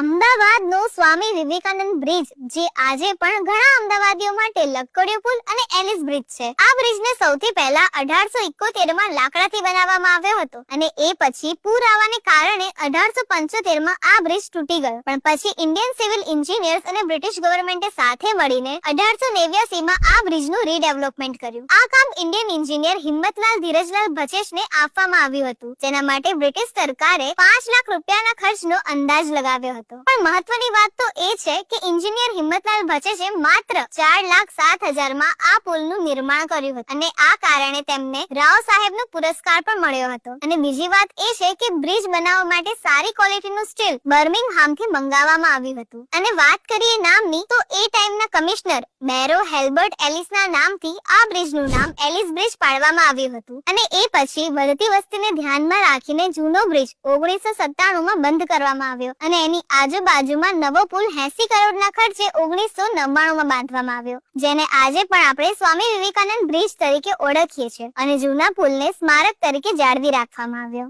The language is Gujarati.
અમદાવાદનો સ્વામી વિવેકાનંદ બ્રિજ, જે આજે પણ ઘણા અમદાવાદીઓ માટે લક્કડિયો પુલ અને એલિસ બ્રિજ છે. આ બ્રિજને સૌથી પહેલા અઢારસો ઇકોતેરમાં લાકડાથી બનાવવામાં આવ્યો હતો અને એ પછી પૂર આવવાને કારણે અઢારસો પંચોતેરમાં આ બ્રિજ તૂટી ગયો. પણ પછી ઇન્ડિયન સિવિલ એન્જિનિયર્સ અને બ્રિટિશ ગવર્મેન્ટે સાથે મળીને અઢારસો નેવ્યાસી માં આ બ્રિજનું રીડેવલપમેન્ટ કર્યું. આ કામ ઇન્ડિયન એન્જિનિયર હિંમતલાલ ધીરજલાલ ભચેશને આપવામાં આવ્યું હતું, જેના માટે બ્રિટિશ સરકારે પાંચ લાખ રૂપિયાના ખર્ચનો અંદાજ લગાવ્યો હતો. પણ મહત્વની વાત તો એ છે કે એન્જિનિયર હિંમતલાલ ભચેજે માત્ર ચાર લાખ સાત હજારમાં આ પુલનું નિર્માણ કર્યું હતું. અને આ કારણે તેમને રાવ સાહેબનો પુરસ્કાર પણ મળ્યો હતો. અને બીજી વાત એ છે કે બ્રિજ બનાવવા માટે સારી ક્વોલિટીનું સ્ટીલ બર્મિંગહામથી મંગાવવામાં આવ્યું હતું. અને વાત કરીએ નામની, તો એ ટાઈમના કમિશનર બેરો હેલ્બર્ટ એલિસના નામથી આ બ્રિજનું નામ એલિસ બ્રિજ પાડવામાં આવ્યું હતું. અને એ પછી વધતી વસ્તીને ધ્યાનમાં રાખીને જૂનો બ્રિજ ઓગણીસો સત્તાણું માં બંધ કરવામાં આવ્યો. અને એની આજુબાજુમાં નવો પુલ 80 કરોડના ખર્ચે ઓગણીસો નવ્વાણું માં બાંધવામાં આવ્યો, જેને આજે પણ આપણે સ્વામી વિવેકાનંદ બ્રિજ તરીકે ઓળખીએ છીએ અને જૂના પુલને સ્મારક તરીકે જાળવી રાખવામાં આવ્યો.